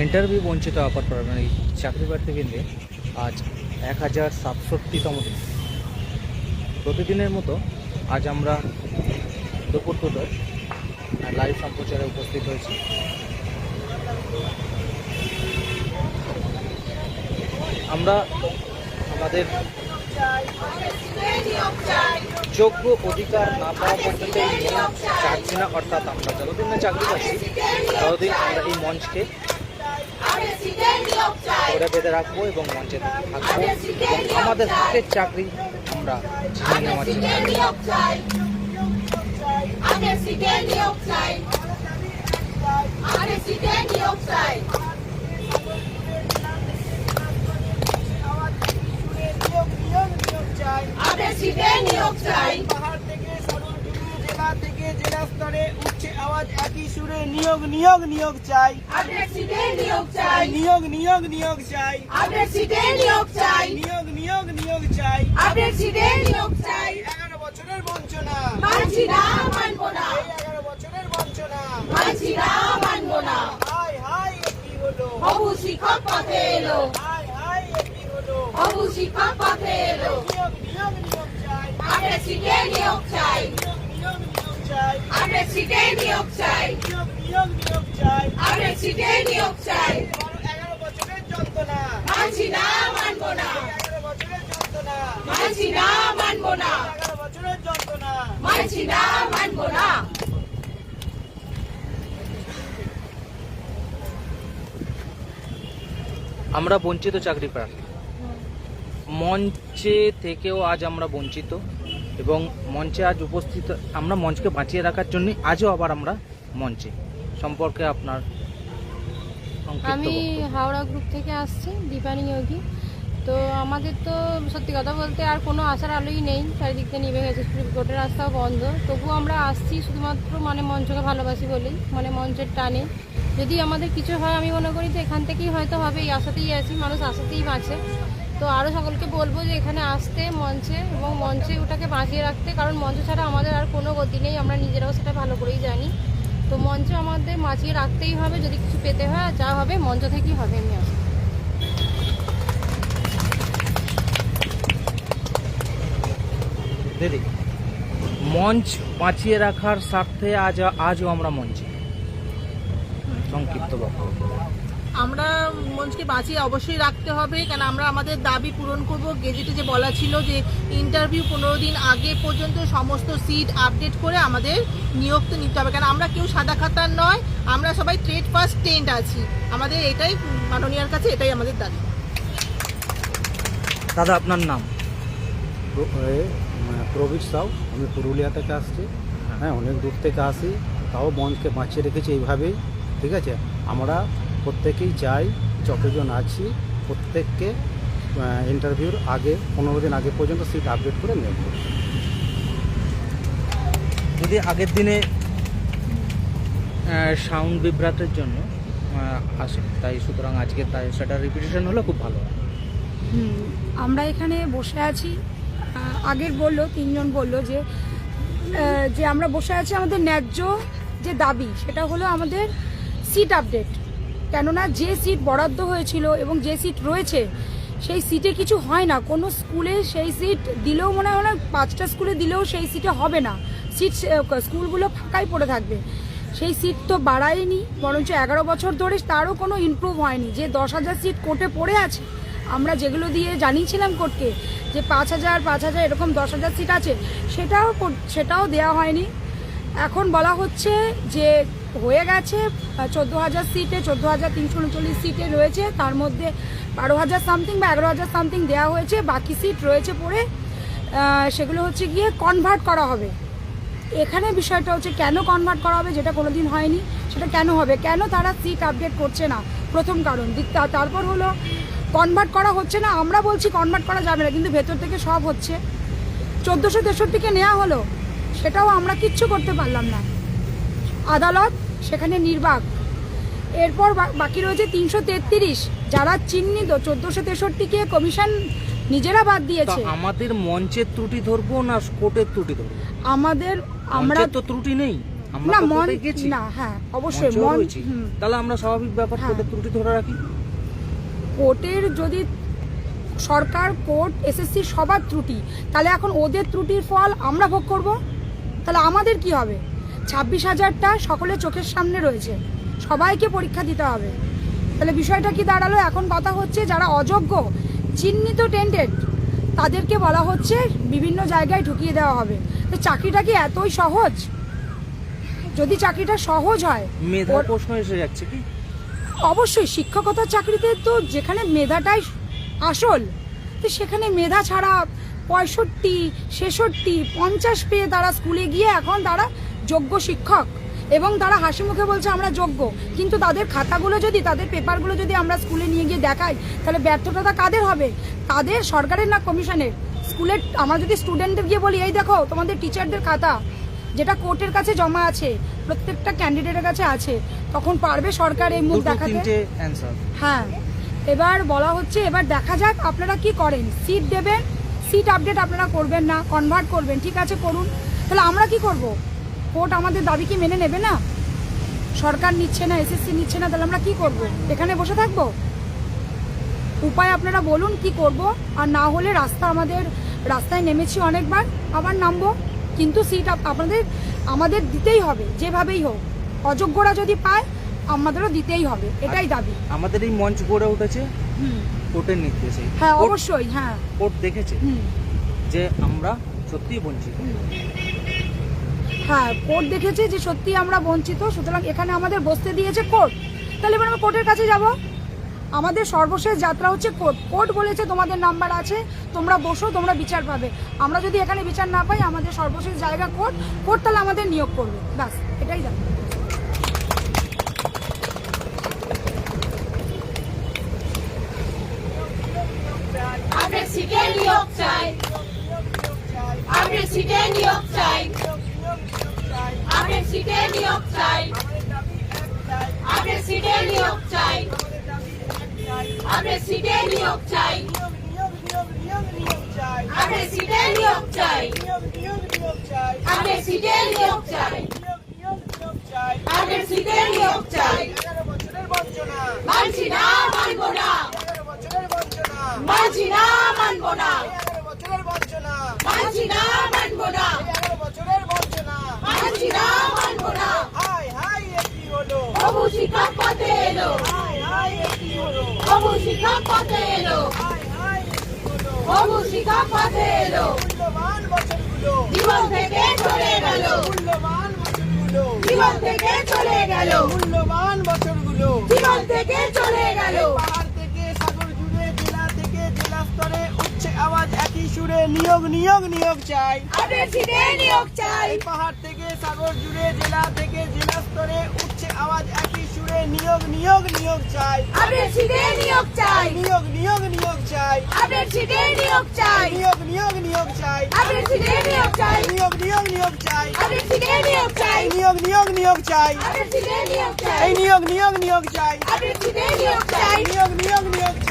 Interview বঞ্চিত অপার primary চাকরি প্রার্থীবৃন্দে আজ এক হাজার সাতষট্টিতম দিন। প্রতিদিনের মতো আজ আমরা দুপুর দুটোর লাইভ সম্প্রচারে উপস্থিত হয়েছি। আমরা আমাদের যোগ্য অধিকার না পাওয়া পর্যন্ত এই মঞ্চ না, অর্থাৎ আমরা যতদিন না চাকরি পাচ্ছি ততদিন আমরা এই মঞ্চকে ধরে বেঁধে রাখব এবং মঞ্চে থাকব। এবং আমাদের হাতের চাকরি আমরা ছিনিয়ে নেওয়ার চেষ্টা করব। পাহাড় থেকে সর্বজনীন জেলা থেকে জেলা স্তরে উঠছে আওয়াজ একই সুরে নিয়োগ নিয়োগ নিয়োগ চাই। নিয়োগ নিয়োগ নিয়োগ চাই। নিয়োগ চাই। নিয়োগ নিয়োগ নিয়োগ চাই। এগারো বছরের বঞ্চনা। এই এগারো বছরের বঞ্চনা। হাই হাই একই হলো? হবু শিক্ষক পথে এলো। হাই হাই একই হলো? হবু শিক্ষক পথে এলো। নিয়োগ নিয়োগ নিয়োগ চাই। নিয়োগ চাই। আমরা সিটে নিয়োগ চাই। নিয়োগ নিয়োগ নিয়োগ চাই। আমরা সিটে নিয়োগ চাই এগারো বছরের যন্ত্রণা। মানছি না মানবো না। এগারো বছরের যন্ত্রণা। মানছি না মানবো না। এগারো বছরের যন্ত্রণা। মানছি না মানবো না। আমরা বঞ্চিত চাকরি প্রার্থী। মঞ্চে থেকেও আজ আমরা বঞ্চিত। এবং মঞ্চে আজ উপস্থিত আমরা মঞ্চকে বাঁচিয়ে রাখার জন্য আজও আবার আমরা মঞ্চে। সম্পর্কে আপনার আমি হাওড়া গ্রুপ থেকে আসছি দীপানি যোগী। তো আমাদের তো সত্যি কথা বলতে আর কোনো আশার আলোই নেই চারিদিক থেকে নিভে গেছে কোর্টের রাস্তাও বন্ধ। তবুও আমরা আসছি শুধুমাত্র মানে মঞ্চকে ভালোবাসি বলেই মানে মঞ্চের টানে। যদি আমাদের কিছু হয় আমি মনে করি যে এখান থেকেই হয়তো হবে এই আশাতেই আছি মানুষ আশাতেই বাঁচে। তো আরও সকলকে বলব যে এখানে আসতে মঞ্চে এবং মঞ্চে ওটাকে বাঁচিয়ে রাখতে, কারণ মঞ্চ ছাড়া আমাদের আর কোনো গতি নেই, আমরা নিজেরাও সেটা ভালো করেই জানি। তো মঞ্চ আমাদের বাঁচিয়ে রাখতেই হবে, যদি কিছু পেতে হয় আর যা হবে, মঞ্চ থেকেই হবে আমি আশা দিদি, মঞ্চ বাঁচিয়ে রাখার স্বার্থে আজ, আজও আমরা মঞ্চে। সংক্ষিপ্ত বক্তব্য। আমরা মঞ্চকে বাঁচিয়ে অবশ্যই রাখতে হবে কারণ আমরা আমাদের দাবি পূরণ করব। গেজেটে যে বলা ছিল যে ইন্টারভিউ পনেরো দিন আগে পর্যন্ত সমস্ত সিট আপডেট করে আমাদের নিয়োগ তো নিতে হবে। কারণ আমরা কেউ সাদা খাতার নয় আমরা সবাই ট্রেড ফার্স্ট টেন্ট আছি। আমাদের এটাই মাননীয়ার কাছে এটাই আমাদের দাবি। দাদা আপনার নাম? এ, মানে প্রবীর সাউ আমি পুরুলিয়া থেকে আসছি। হ্যাঁ অনেক দূর থেকে আসি। তাও মঞ্চকে বাঁচিয়ে রেখেছি এইভাবেই ঠিক আছে? আমরা প্রত্যেকেই যাই যতজন আছি প্রত্যেককে ইন্টারভিউর আগে পনেরো দিন আগে পর্যন্ত সিট আপডেট করে নেব। যদি আগের দিনে সাউন্ড বিভ্রাটের জন্য আসে তাই সুতরাং আজকে তাই সেটা রিপিটেশন হলে খুব ভালো আমরা এখানে বসে আছি আগের বলল তিনজন বলল যে যে আমরা বসে আছি আমাদের ন্যায্য যে দাবি সেটা হলো আমাদের সিট আপডেট কেননা যে সিট বরাদ্দ হয়েছিল এবং যে সিট রয়েছে, সেই সিটে কিছু হয় না। কোনো স্কুলে সেই সিট দিলেও মনে হয় না, পাঁচটা স্কুলে দিলেও সেই সিটে হবে না। সিট স্কুলগুলো ফাঁকাই পড়ে থাকবে। সেই সিট তো বাড়ায়নি, বরঞ্চ এগারো বছর ধরে তারও কোনো ইমপ্রুভ হয়নি। যে দশ হাজার সিট কোর্টে পড়ে আছে, আমরা যেগুলো দিয়ে জানিয়েছিলাম কোর্টকে যে পাঁচ হাজার পাঁচ হাজার এরকম দশ হাজার সিট আছে, সেটাও সেটাও দেওয়া হয়নি। এখন বলা হচ্ছে যে হয়ে গেছে চোদ্দ হাজার সিটে, চোদ্দ হাজার তিনশো উনচল্লিশ সিটে রয়েছে। তার মধ্যে বারো হাজার সামথিং বা এগারো হাজার সামথিং দেওয়া হয়েছে, বাকি সিট রয়েছে পড়ে সেগুলো হচ্ছে গিয়ে কনভার্ট করা হবে। এখানে বিষয়টা হচ্ছে কেন কনভার্ট করা হবে যেটা কোনো দিন হয়নি, সেটা কেন হবে? কেন তারা সিট আপডেট করছে না? প্রথম কারণ। দিকটা তারপর হলো কনভার্ট করা হচ্ছে না, আমরা বলছি কনভার্ট করা যাবে না, কিন্তু ভেতর থেকে সব হচ্ছে। চোদ্দোশো তেষট্টিকে নেওয়া হলো, সেটাও আমরা কিচ্ছু করতে পারলাম না। আদালত সেখানে নির্বাক। এরপর বাকি রয়েছে তিনশো তেত্রিশ যারা চিহ্নিত চোদ্দোশো তেষট্টিকে কমিশন নিজেরা বাদ দিয়েছে। আমাদের মঞ্চের ত্রুটি ধরবো না কোর্টের ত্রুটি ধরবো? আমাদের আমরা তো ত্রুটি নেই। আমরা না মন গেছি। না হ্যাঁ অবশ্যই মন। তাহলে আমরা স্বাভাবিক ব্যাপার হ্যাঁ। কোর্টের ত্রুটি ধরে রাখি? কোর্টের যদি সরকার কোর্ট এসএসসি সবার ত্রুটি তাহলে এখন ওদের ত্রুটির ফল আমরা ভোগ করব? তাহলে আমাদের কি হবে? ছাব্বিশ হাজারটা সকলের চোখের সামনে রয়েছে। সবাইকে পরীক্ষা দিতে হবে। তাহলে বিষয়টা কি দাঁড়াল? এখন কথা হচ্ছে যারা অযোগ্য চিহ্নিত টেন্ডেড তাদেরকে বলা হচ্ছে বিভিন্ন জায়গায় ঢুকিয়ে দেওয়া হবে। তো চাকরিটা কি এতই সহজ? যদি চাকরিটা সহজ হয় মেধা প্রশ্ন এসে যাচ্ছে কি? অবশ্যই শিক্ষকতার চাকরিতে তো যেখানে মেধাটাই আসল তো সেখানে মেধা ছাড়া পঁয়ষট্টি ছেষট্টি পঞ্চাশ পেয়ে তারা স্কুলে গিয়ে এখন তারা যোগ্য শিক্ষক। এবং তারা হাসি মুখে বলছে আমরা যোগ্য। কিন্তু তাদের খাতাগুলো যদি তাদের পেপারগুলো যদি আমরা স্কুলে নিয়ে গিয়ে দেখাই তাহলে ব্যর্থতা কাদের হবে? তাদের সরকারের না কমিশনের? স্কুলের আমরা যদি স্টুডেন্টদের গিয়ে বলি এই দেখো তোমাদের টিচারদের খাতা যেটা কোর্টের কাছে জমা আছে প্রত্যেকটা ক্যান্ডিডেটের কাছে আছে। তখন পারবে সরকার এই মুখ দেখাতে? হ্যাঁ। এবার বলা হচ্ছে এবার দেখা যাক আপনারা কি করেন। সিট দেবেন সিট আপডেট আপনারা করবেন না কনভার্ট করবেন। ঠিক আছে করুন। তাহলে আমরা কি করব? কোর্ট আমাদের দাবি কি মেনে নেবে না? সরকার নিচ্ছে না এসএসসি নিচ্ছে না তাহলে আমরা কি করব? এখানে বসে থাকব? উপায় আপনারা বলুন কি করব? আর না হলে রাস্তা আমাদের রাস্তায় নেমেছি অনেকবার আবার নামবো। কিন্তু সিট আপনাদের আমাদের দিতেই হবে যেভাবেই হোক। অযোগ্যরা যদি পায় আমাদেরও দিতেই হবে এটাই দাবি। আমাদের এই মঞ্চ গড়ে উঠেছে কোর্টের নির্দেশে হ্যাঁ অবশ্যই হ্যাঁ। কোর্ট দেখেছে যে আমরা সত্যিই বঞ্চিত। হ্যাঁ কোর্ট দেখেছে যে সত্যি আমরা বঞ্চিত, সুতরাং এখানে আমাদের বসতে দিয়েছে কোর্ট তাহলে এবার আমরা কোর্টের কাছে যাব। আমাদের সর্বশেষ যাত্রা হচ্ছে কোর্ট কোর্ট বলেছে তোমাদের নাম্বার আছে, তোমরা বসো, তোমরা বিচার পাবে। আমরা যদি এখানে বিচার না পাই, আমাদের সর্বশেষ জায়গা কোর্ট কোর্ট তাহলে আমাদের নিয়োগ করবে। ব্যাস, এটাই জানি আপনার সিটে নিয়োগ চাই। আপনার সিটে নিয়োগ চাই আপনার সিটে নিয়োগ চাই আপনার সিটে নিয়োগ চাই আপনার সিটে নিয়োগ চাই। আপনার সিটে নিয়োগ চাই। আপনার সিটে নিয়োগ চাই। সিটে নিয়োগ চাই। মানছি না মানবো না। মানছি না মানবো না। মানছি না মানবো না। মানছি না মানবো না। প্রভু শিক্ষক পথে এলো। প্রভু শিক্ষক পথে এলো প্রভু শিক্ষক পথে এলো জীবন থেকে চলে গেল। জীবন থেকে চলে গেল। মূল্যবান বছরগুলো জীবন থেকে চলে গেল। পাহাড় থেকে সাগর জুড়ে জেলা থেকে জেলা স্তরে উঠছে আওয়াজ একই সুরে নিয়োগ নিয়োগ নিয়োগ চাই। নিয়োগ চাই। পাহাড় থেকে সাগর জুড়ে জেলা থেকে জেলা স্তরে উঠছে আওয়াজ একই সুরে নিয়োগ নিয়োগ নিয়োগ চাই আপনার সিটে নিয়োগ চাই নিয়োগ নিয়োগ নিয়োগ চাই আপনার সিটে নিয়োগ চাই নিয়োগ নিয়োগ নিয়োগ চাই আপনার সিটে নিয়োগ চাই নিয়োগ নিয়োগ নিয়োগ চাই আপনার সিটে নিয়োগ চাই নিয়োগ নিয়োগ নিয়োগ চাই আপনার সিটে নিয়োগ চাই নিয়োগ নিয়োগ নিয়োগ চাই নিয়োগ চাই নিয়োগ নিয়োগ নিয়োগ